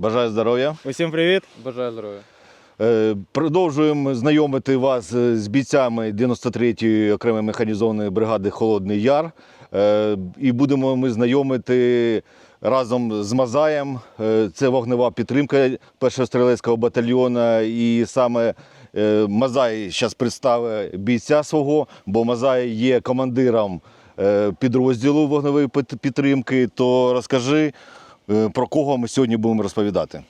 Бажаю здоров'я. Усім привіт! Бажаю здоров'я. Е, Продовжуємо знайомити вас е, з бійцями 93-ї окремої механізованої бригади Холодний Яр. Е, І будемо ми знайомити разом з Мазаєм. Це вогнева підтримка першого стрілецького батальйону. І саме Мазай зараз представить бійця свого, бо Мазай є командиром підрозділу вогневої підтримки. То розкажи, про кого ми сьогодні будемо розповідати.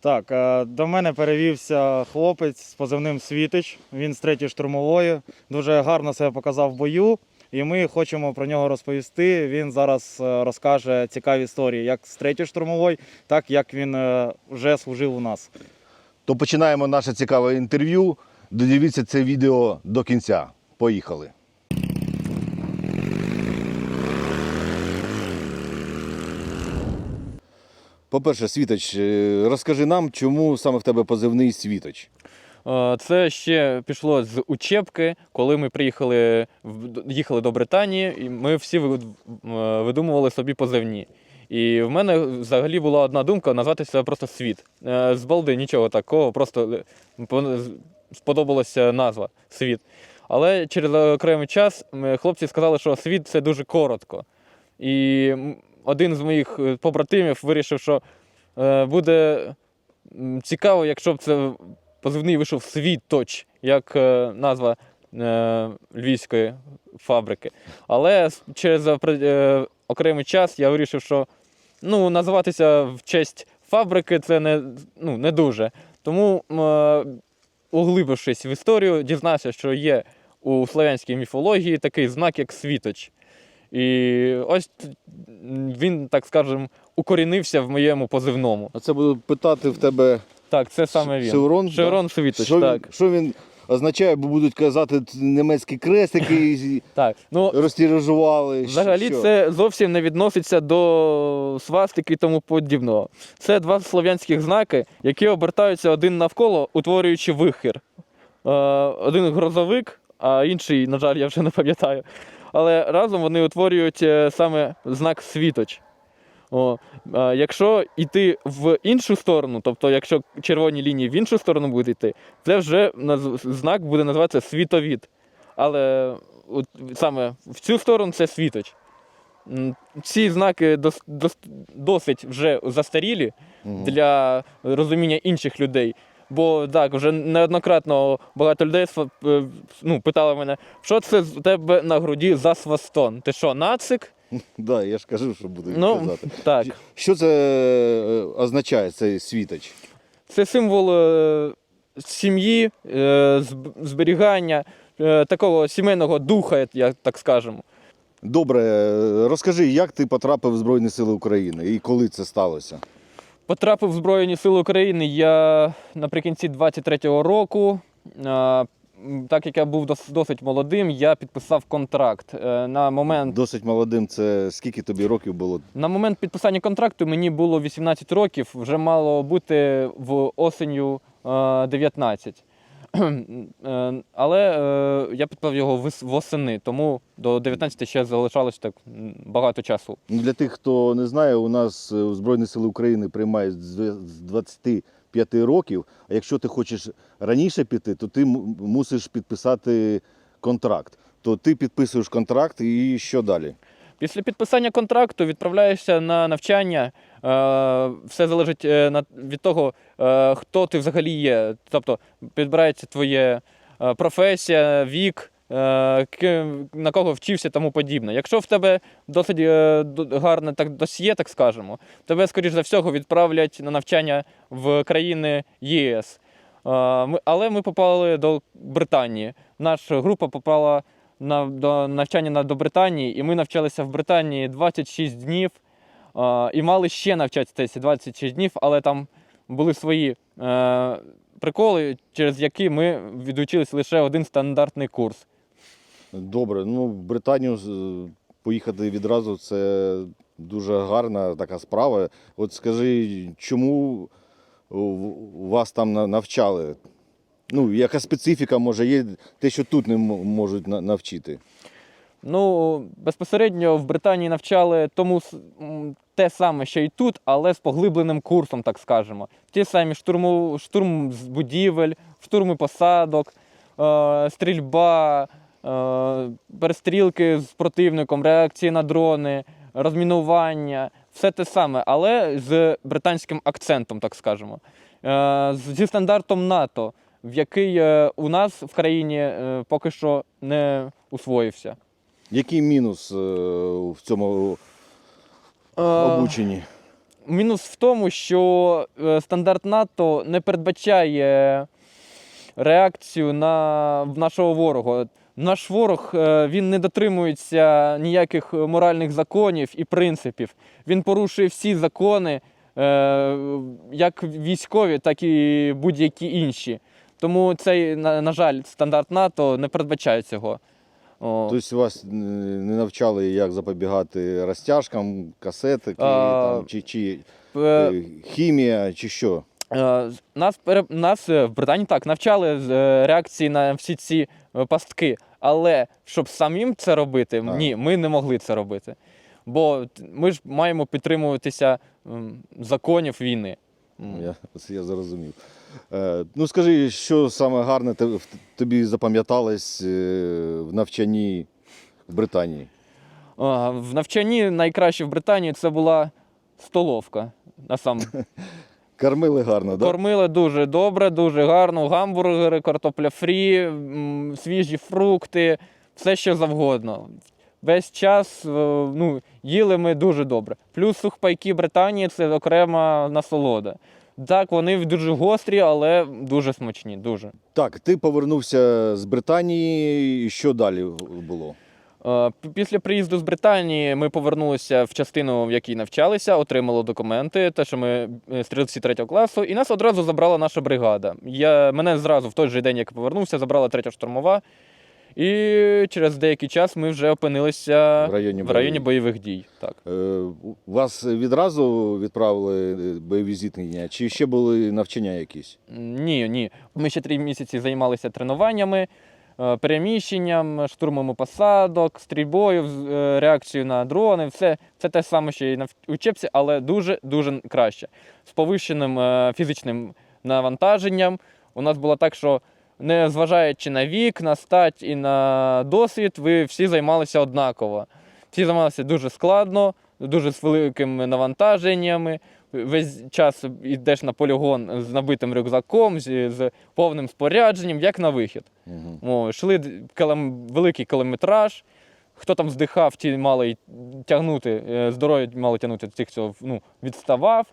Так, е, до мене перевівся хлопець з позивним Світич. Він з третьої штурмової. Дуже гарно себе показав в бою. І ми хочемо про нього розповісти. Він зараз е, розкаже цікаві історії як з третьої штурмової, так як він е, вже служив у нас. То починаємо наше цікаве інтерв'ю. Додивіться це відео до кінця. Поїхали. По-перше, Світоч, е, розкажи нам, чому саме в тебе позивний Світоч. Е, Це ще пішло з учебки, коли ми приїхали їхали до Британії, і ми всі е, видумували собі позивні. І в мене взагалі була одна думка назвати себе просто світ. З балди нічого такого, просто сподобалася назва світ. Але через окремий час хлопці сказали, що світ це дуже коротко. І один з моїх е, побратимів вирішив, що е, буде цікаво, якщо б це позивний вийшов світоч, як е, назва львівської фабрики. Але через окремий час я вирішив, що ну, називатися в честь фабрики це не, ну, не дуже. Тому, углибившись в історію, дізнався, що є у славянській міфології такий знак, як світоч. І ось він, так скажемо, укорінився в моєму позивному. А це буду питати в тебе Так, це саме він. Шеврон. Шеврон Світоч, що, так. Він, що він означає, бо будуть казати німецькі крестики так. Ну, розтіражували. взагалі що? це зовсім не відноситься до свастики і тому подібного. Це два слов'янських знаки, які обертаються один навколо, утворюючи вихір. Е, один грозовик, а інший, на жаль, я вже не пам'ятаю. Але разом вони утворюють е, саме знак світоч. О, якщо йти в іншу сторону, тобто якщо червоні лінії в іншу сторону будуть йти, це вже знак буде називатися світовід. Але от саме в цю сторону це світоч. Ці знаки дос, дос, досить вже застарілі для розуміння інших людей. Бо так, вже неоднократно багато людей е, ну, питали мене, що це з тебе на груді за свастон? Ти що, нацик? Да, я ж кажу, що буду Ну, казати. так. Що це е, означає, цей світоч? Це символ е, сім'ї, е, зберігання е, такого сімейного духа, як так скажемо. Добре, розкажи, як ти потрапив в Збройні Сили України і коли це сталося? Потрапив в Збройні Сили України я наприкінці 23-го року. Е, Так як я був дос- досить молодим, я підписав контракт. Е, На момент, Досить молодим, це скільки тобі років було? на момент підписання контракту мені було 18 років, вже мало бути в осеню е, 19. Е, Але е, я підписав його восени, тому до 19 ще залишалось так багато часу. Для тих, хто не знає, у нас е, у Збройні Сили України приймають з з 25 років. А якщо ти хочеш раніше піти, то ти мусиш підписати контракт. То ти підписуєш контракт і що далі? Після підписання контракту відправляєшся на навчання. Е, Все залежить е, від того, е, хто ти взагалі є. Тобто підбирається твоє е, професія, вік, на кого вчився тому подібне. Якщо в тебе досить гарне так досьє, так скажемо, тебе, скоріш за всього, відправлять на навчання в країни ЄС. Але ми попали до Британії. Наша група попала на, до навчання на, до Британії, і ми навчалися в Британії 26 днів. І мали ще навчатися ці 26 днів, але там були свої е, приколи, через які ми відучились лише один стандартний курс. Добре, ну в Британію поїхати відразу це дуже гарна така справа. От скажи, чому вас там навчали? Ну, яка специфіка може є те, що тут не можуть навчити? Ну, безпосередньо в Британії навчали тому, те саме, що і тут, але з поглибленим курсом, так скажемо. Ті самі штурму, штурм з будівель, штурми посадок, е, стрільба, е, перестрілки з противником, реакції на дрони, розмінування, все те саме, але з британським акцентом, так скажемо. Е, зі стандартом НАТО, в який е, у нас в країні е, поки що не усвоївся. Який мінус е, в цьому Е, обученні? Мінус в тому, що е, стандарт НАТО не передбачає реакцію на нашого ворога. Наш ворог е, він не дотримується ніяких моральних законів і принципів. Він порушує всі закони, як військові, так і будь-які інші. Тому цей, на жаль, стандарт НАТО не передбачає цього. О. Тобто вас не навчали, як запобігати розтяжкам, касетики, А, там, чи, чи Е, е, хімія, чи що? Е, Нас, пере- нас е, в Британії так навчали з е, реакції на всі ці е, пастки, але щоб самим це робити, Так. ні, ми не могли це робити. Бо т- ми ж маємо підтримуватися м, законів війни. М. Я, я зрозумів. Е, ну скажи, що саме гарне тобі запам'яталось е, в навчанні в Британії? В навчанні найкраще в Британії це була столовка. Насам Кормили гарно, так? Да? дуже добре, дуже гарно. Гамбургери, картопля фрі, свіжі фрукти, все що завгодно. Весь час е, ну, їли ми дуже добре. Плюс сухпайки Британії це окрема насолода. Так, вони дуже гострі, але дуже смачні. Дуже. Так, ти повернувся з Британії, і що далі було? Е, Після приїзду з Британії ми повернулися в частину, в якій навчалися, отримали документи, те, що ми е, стрільці третього класу, і нас одразу забрала наша бригада. Я, мене зразу в той же день, як повернувся, забрала третя штурмова. І через деякий час ми вже опинилися В районі в районі бойових. дій. Так. Е, Вас відразу відправили е, бойові зіткнення, чи ще були навчання якісь? Ні, ні. Ми ще три місяці займалися тренуваннями, е, переміщенням, штурмом посадок, стрільбою, е, реакцією на дрони. Все це те саме, що і на учебці, але дуже дуже краще. З повищеним фізичним навантаженням. У нас було так, що не зважаючи на вік, на стать і на досвід, ви всі займалися однаково. Всі займалися дуже складно, дуже з великими навантаженнями. Весь час йдеш на полігон з набитим рюкзаком, з, з повним спорядженням, як на вихід. Угу. О, йшли кілом, великий кілометраж. Хто там здихав, ті мали тягнути, е, здоров'я мали тягнути тих, хто ну, відставав.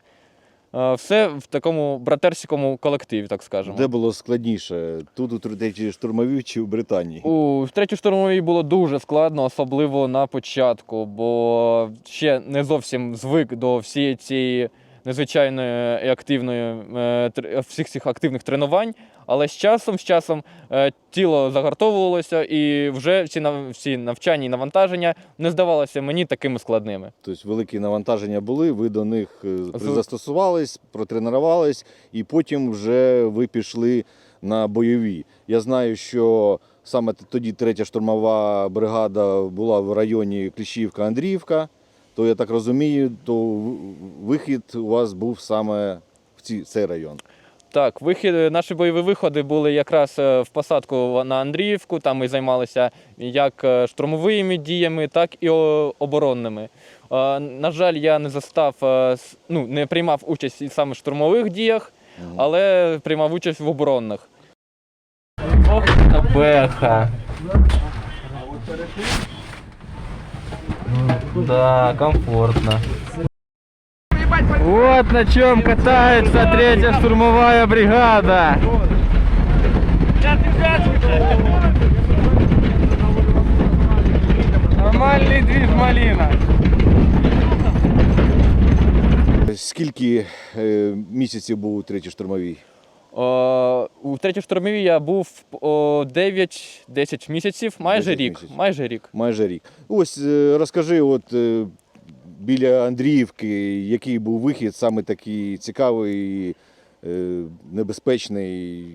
Е, Все в такому братерському колективі, так скажемо. Де було складніше? Тут у третій штурмовій чи в Британії? У третій штурмовій було дуже складно, особливо на початку, бо ще не зовсім звик до всієї цієї незвичайної і активної е, всіх цих активних тренувань. Але з часом, з часом е, тіло загартовувалося, і вже всі всі навчання і навантаження не здавалося мені такими складними. Тобто великі навантаження були, ви до них е, застосувались, протренувались, і потім вже ви пішли на бойові. Я знаю, що саме тоді третя штурмова бригада була в районі Кліщівка-Андріївка. То я так розумію, то вихід у вас був саме в ці, цей район. Так, вихід, наші бойові виходи були якраз е, в посадку на Андріївку. Там ми займалися як е, штурмовими діями, так і оборонними. Е, На жаль, я не застав, ну, не приймав участь і саме в штурмових діях, але приймав участь в оборонних. Ох, беха. Да, комфортно. Вот на чем катается третья штурмовая бригада. Нормальный движ малина. Скільки е, місяців був у третій штурмовій? О, у третій штурмовій я був о, 9-10 місяців, майже 10 рік. місяців. Майже рік. Майже рік. Ось е, розкажи, от е, біля Андріївки, який був вихід, саме такий цікавий, е, небезпечний.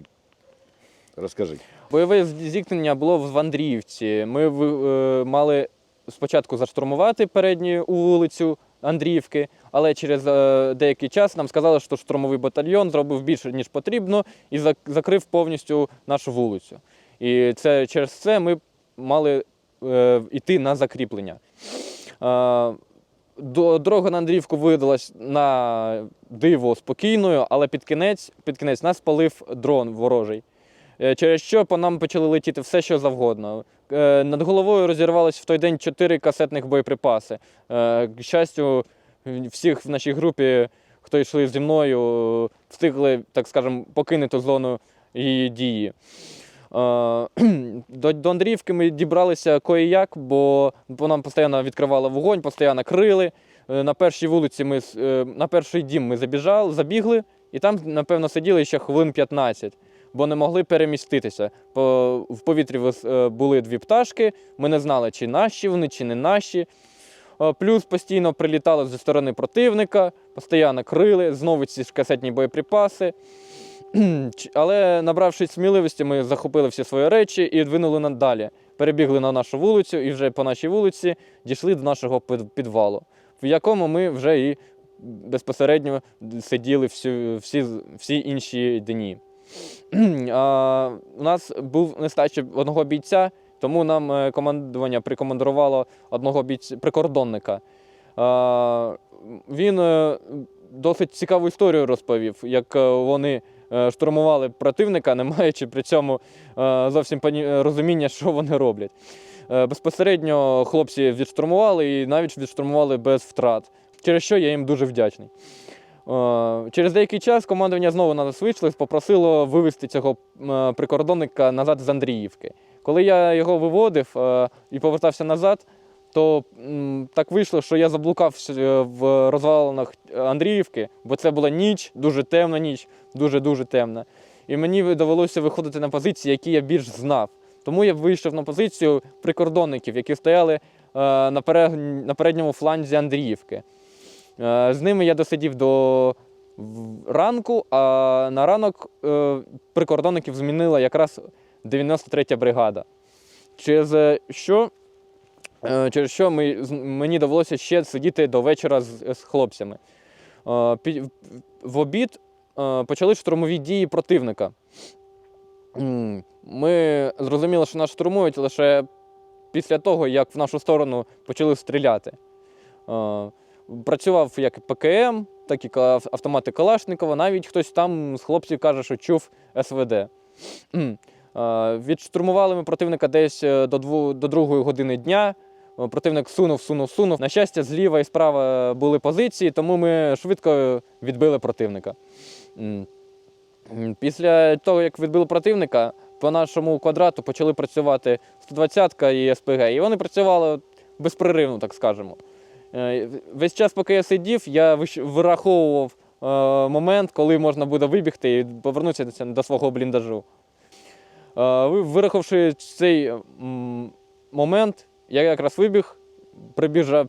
Розкажи. Бойове зіткнення було в Андріївці. Ми ви- е, мали спочатку заштурмувати передню вулицю Андріївки, але через е, деякий час нам сказали, що штурмовий батальйон зробив більше, ніж потрібно, і закрив повністю нашу вулицю. І це через це ми мали е, йти на закріплення. Е, до, дорога на Андріївку видалась на диво спокійною, але під кінець, під кінець нас спалив дрон ворожий. Е, Через що по нам почали летіти все, що завгодно. Е, Над головою розірвалось в той день чотири касетних боєприпаси. Е, К щастю, всіх в нашій групі, хто йшли зі мною, встигли, так скажемо, покинути зону її дії. До, до Андріївки ми дібралися кое-як, бо по нам постійно відкривали вогонь, постійно крили. На першій вулиці ми на перший дім ми забіжали, забігли, і там, напевно, сиділи ще хвилин 15, бо не могли переміститися. В повітрі е, були дві пташки. Ми не знали, чи наші вони, чи не наші. Е, Плюс постійно прилітали зі сторони противника, постійно крили, знову ці ж касетні боєприпаси. Але набравшись сміливості, ми захопили всі свої речі і двинули надалі. Перебігли на нашу вулицю і вже по нашій вулиці дійшли до нашого підвалу, в якому ми вже і безпосередньо сиділи всі, всі, всі інші дні. У нас був нестача одного бійця, тому нам е, командування прикомандувало одного бійця, прикордонника. Він е, досить цікаву історію розповів, як е, вони штурмували противника, не маючи при цьому зовсім розуміння, що вони роблять. Безпосередньо хлопці відштурмували і навіть відштурмували без втрат, через що я їм дуже вдячний. Е, Через деякий час командування знову на і попросило вивезти цього е, прикордонника назад з Андріївки. Коли я його виводив е, і повертався назад, то так вийшло, що я заблукав в розвалинах Андріївки, бо це була ніч, дуже темна ніч, дуже-дуже темна. І мені довелося виходити на позиції, які я більш знав. Тому я вийшов на позицію прикордонників, які стояли на передньому фланзі Андріївки. Е, З ними я досидів до ранку, а на ранок е, прикордонників змінила якраз 93-я бригада. Через е, що, через що мені довелося ще сидіти до вечора з, з хлопцями. В обід почали штурмові дії противника. Ми зрозуміли, що нас штурмують лише після того, як в нашу сторону почали стріляти. Працював як ПКМ, так і автомати Калашникова. Навіть хтось там з хлопців каже, що чув СВД. Відштурмували ми противника десь е, до, дву, до другої години дня. Е, Противник сунув, сунув, сунув. На щастя, зліва і справа були позиції, тому ми швидко відбили противника. Після того, як відбили противника, по нашому квадрату почали працювати 120-ка і СПГ. І вони працювали безперервно, так скажемо. Е, Весь час, поки я сидів, я вираховував е, момент, коли можна буде вибігти і повернутися до свого бліндажу. Е, ви- Вираховши цей момент, я якраз вибіг,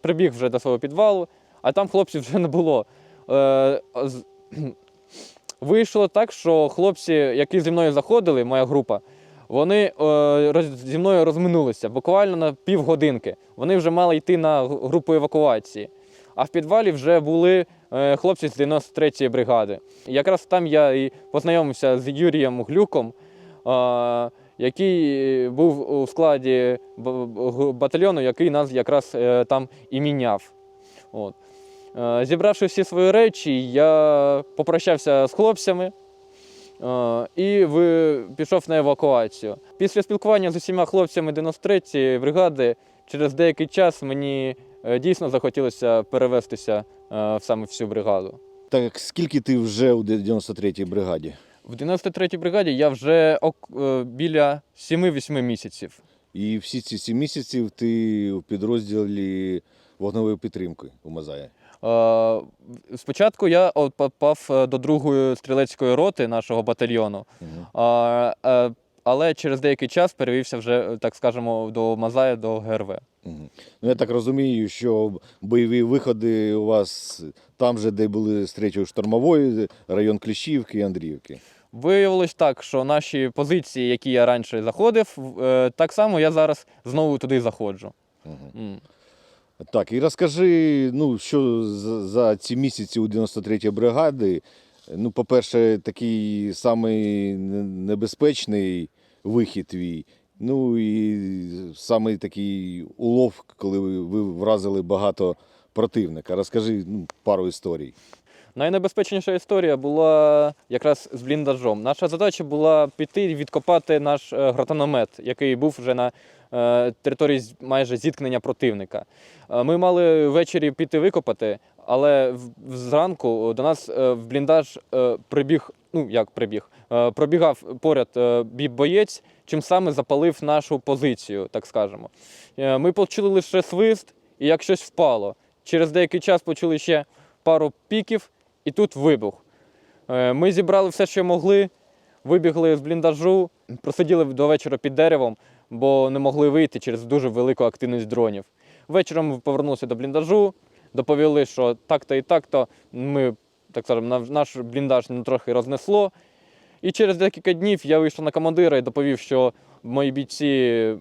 прибіг, вже до свого підвалу, а там хлопців вже не було. Вийшло так, що хлопці, які зі мною заходили, моя група, вони е, зі мною розминулися буквально на півгодинки. Вони вже мали йти на групу евакуації. А в підвалі вже були е, хлопці з 93-ї бригади. Якраз там я і познайомився з Юрієм Глюком, е, який був у складі батальйону, який нас якраз там і міняв. От. Зібравши всі свої речі, я попрощався з хлопцями і пішов на евакуацію. Після спілкування з усіма хлопцями 93-ї бригади, через деякий час мені е, дійсно захотілося перевестися е, в саме всю бригаду. Так скільки ти вже у 93-й бригаді? В 93-й бригаді я вже е, біля 7-8 місяців. І всі ці сім місяців ти в підрозділі вогневої підтримки у Мазая. Е, Спочатку я попав е, до другої стрілецької роти нашого батальйону. Угу. Е, але через деякий час перевівся вже, так скажемо, до Мазая, до ГРВ. Угу. Ну, я так розумію, що бойові виходи у вас там же, де були з 3-ї штурмової, район Кліщівки і Андріївки. Виявилось так, що наші позиції, які я раніше заходив, так само я зараз знову туди заходжу. Угу. Так, і розкажи, ну, що за, за ці місяці у 93-ї бригади. Ну, по-перше, такий самий небезпечний вихід твій. Ну і самий такий улов, коли ви, вразили багато противника. Розкажи ну, пару історій. Найнебезпечніша історія була якраз з бліндажом. Наша задача була піти і відкопати наш е, гранатомет, який був вже на території з- майже зіткнення противника. Е, Ми мали ввечері піти викопати, але зранку до нас е, в бліндаж е, прибіг, ну як прибіг, е, пробігав поряд е, бій-боєць, чим саме запалив нашу позицію, так скажемо. Е, Ми почули лише свист, і як щось впало. Через деякий час почули ще пару піків, і тут вибух. Е, Ми зібрали все, що могли, вибігли з бліндажу, просиділи до вечора під деревом, бо не могли вийти через дуже велику активність дронів. Вечором повернулися до бліндажу, доповіли, що так-то і так-то ми, так скажемо, наш- бліндаж трохи рознесло. І через декілька днів я вийшов на командира і доповів, що мої бійці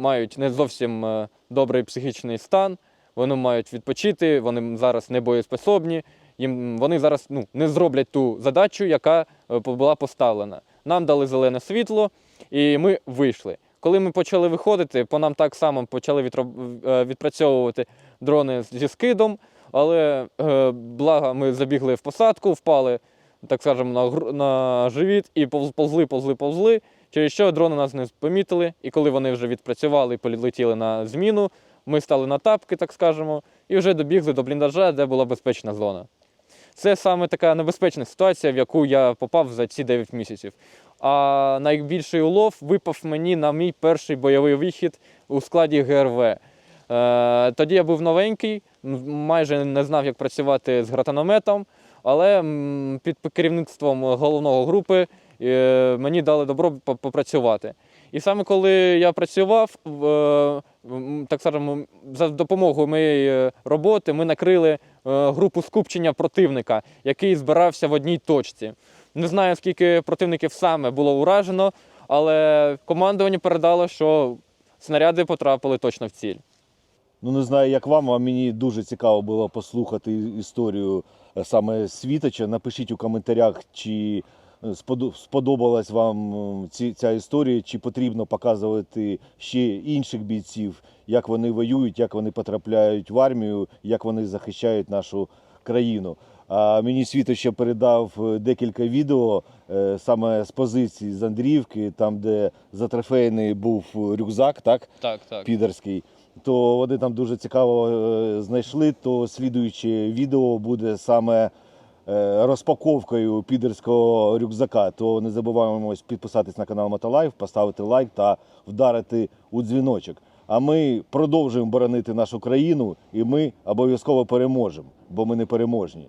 мають не зовсім е, добрий психічний стан, вони мають відпочити, вони зараз не боєспособні. Їм вони зараз ну, не зроблять ту задачу, яка е, була поставлена. Нам дали зелене світло, і ми вийшли. Коли ми почали виходити, по нам так само почали е, відпрацьовувати дрони зі скидом, але е, благо ми забігли в посадку, впали, так скажемо, на, гру- на живіт і повз- повзли, повзли, повзли. Через що дрони нас не помітили, і коли вони вже відпрацювали і полетіли на зміну, ми стали на тапки, так скажемо, і вже добігли до бліндажа, де була безпечна зона. Це саме така небезпечна ситуація, в яку я попав за ці 9 місяців. А найбільший улов випав мені на мій перший бойовий вихід у складі ГРВ. Е, тоді я був новенький, майже не знав, як працювати з гранатометом, але під керівництвом головного групи е, мені дали добро попрацювати. І саме коли я працював, е, так скажемо, за допомогою моєї роботи ми накрили групу скупчення противника, який збирався в одній точці. Не знаю, скільки противників саме було уражено, але командування передало, що снаряди потрапили точно в ціль. Ну не знаю, як вам, а мені дуже цікаво було послухати історію е, саме Світоча. Напишіть у коментарях, чи е, сподобалась вам е, ця історія, чи потрібно показувати ще інших бійців, як вони воюють, як вони потрапляють в армію, як вони захищають нашу країну. А мені Світоч ще передав е, декілька відео е, саме з позиції з Андріївки, там, де затрофейний був рюкзак, так? Так, так. підерський, то вони там дуже цікаво е, знайшли. То слідуюче відео буде саме розпаковкою підерського рюкзака. То не забуваємо підписатись на канал Мотолайф, поставити лайк та вдарити у дзвіночок. А ми продовжуємо боронити нашу країну, і ми обов'язково переможемо, бо ми не переможні.